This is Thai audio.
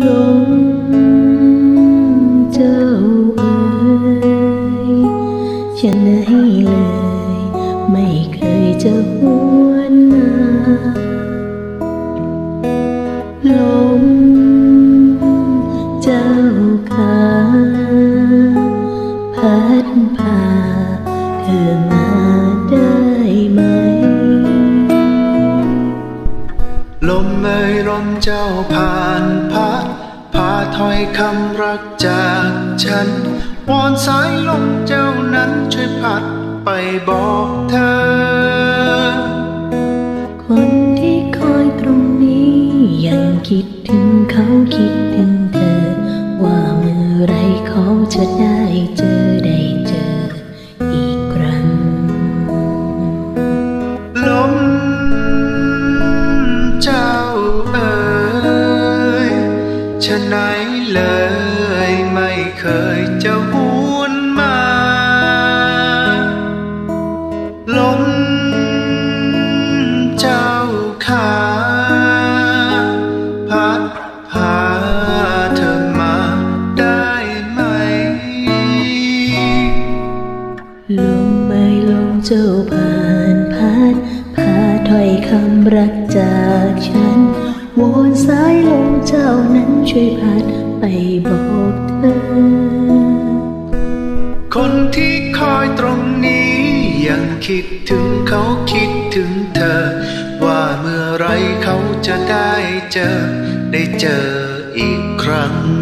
ลงเจ้าเอ๋ยฉันให้เลย ไม่เคยจะหวนมาลงเจ้าขาพัดพาเธอมา ลมเอ่ยลมเจ้าผ่านพัดพาถอยคำรักจากฉันวอนสายลมเจ้านั้นช่วยพัดไปบอกเธอ คนที่คอยตรงนี้ยังคิดถึงเขาคิดถึงะไหนเลยไม่เคยจะหวนมา ลมเจ้าขาพัดพาเธอมาได้ไหม ลมไม่ลมเจ้าผ่านพัดพาถ้อยคำรักจากฉัน วอนสายลมเจ้านั้นช่วยพัดไปบอกเธอ คนที่คอยตรงนี้ ยังคิดถึงเขาคิดถึงเธอ ว่าเมื่อไรเขาจะได้เจอ ได้เจออีกครั้งคนที่คอยตรง